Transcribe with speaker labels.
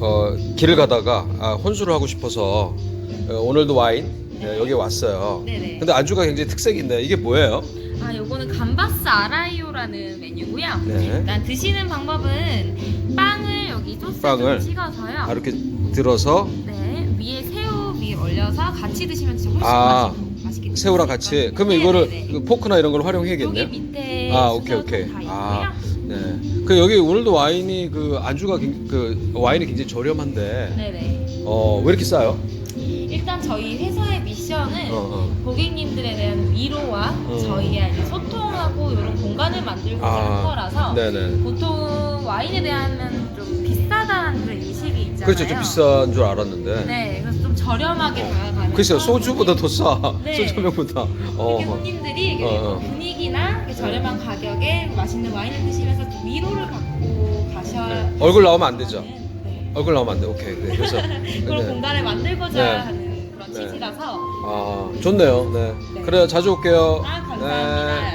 Speaker 1: 어, 길을 가다가 아, 혼술을 하고 싶어서 어, 오늘도 와인 네, 여기 왔어요.
Speaker 2: 네네.
Speaker 1: 근데 안주가 굉장히 특색이 있네. 이게 뭐예요?
Speaker 2: 아, 요거는 감바스 아라이오라는 메뉴고요.
Speaker 1: 네.
Speaker 2: 일단 드시는 방법은 빵을 여기 소스에
Speaker 1: 빵을
Speaker 2: 좀 찍어서요.
Speaker 1: 아, 이렇게 들어서
Speaker 2: 네, 위에 새우 위에 올려서 같이 드시면 진짜 훨씬
Speaker 1: 아,
Speaker 2: 맛있고 맛있게
Speaker 1: 새우랑 같이. 그러면 이거를
Speaker 2: 네네네.
Speaker 1: 그 포크나 이런 걸
Speaker 2: 여기
Speaker 1: 활용해야겠네요.
Speaker 2: 밑에
Speaker 1: 아, 오케이, 오케이.
Speaker 2: 다 있고요.
Speaker 1: 아. 네. 그 여기 오늘도 와인이 그 안주가 굉- 그 와인이 굉장히 저렴한데
Speaker 2: 네네.
Speaker 1: 어, 왜 이렇게 싸요?
Speaker 2: 일단 저희 회사의 미션은
Speaker 1: 어, 어.
Speaker 2: 고객님들에 대한 위로와
Speaker 1: 음.
Speaker 2: 저희의 이제 소통하고 이런 공간을 만들고자
Speaker 1: 아,
Speaker 2: 한 거라서
Speaker 1: 네네.
Speaker 2: 보통 와인에 대한 좀 비싸다는 그런 인식이 있잖아요.
Speaker 1: 그렇죠. 좀 비싼 줄 알았는데.
Speaker 2: 네, 그래서 좀 저렴하게 다가가는.
Speaker 1: 글쎄요, 소주보다 더 싸.
Speaker 2: 네.
Speaker 1: 소주 한 병보다.
Speaker 2: 이렇게
Speaker 1: 어.
Speaker 2: 손님들이 이렇게
Speaker 1: 어, 어.
Speaker 2: 이렇게 저렴한 가격에 맛있는 와인을 드시면서 좀 위로를 갖고 가셔야
Speaker 1: 네. 얼굴 나오면 안 되죠?
Speaker 2: 네.
Speaker 1: 얼굴 나오면 안 돼. 오케이. 네. 그래서
Speaker 2: 그런
Speaker 1: 네.
Speaker 2: 공간을 만들고자
Speaker 1: 네.
Speaker 2: 하는 그런
Speaker 1: 네.
Speaker 2: 취지라서
Speaker 1: 아, 좋네요. 네.
Speaker 2: 네.
Speaker 1: 그래요. 자주 올게요.
Speaker 2: 아 감사합니다.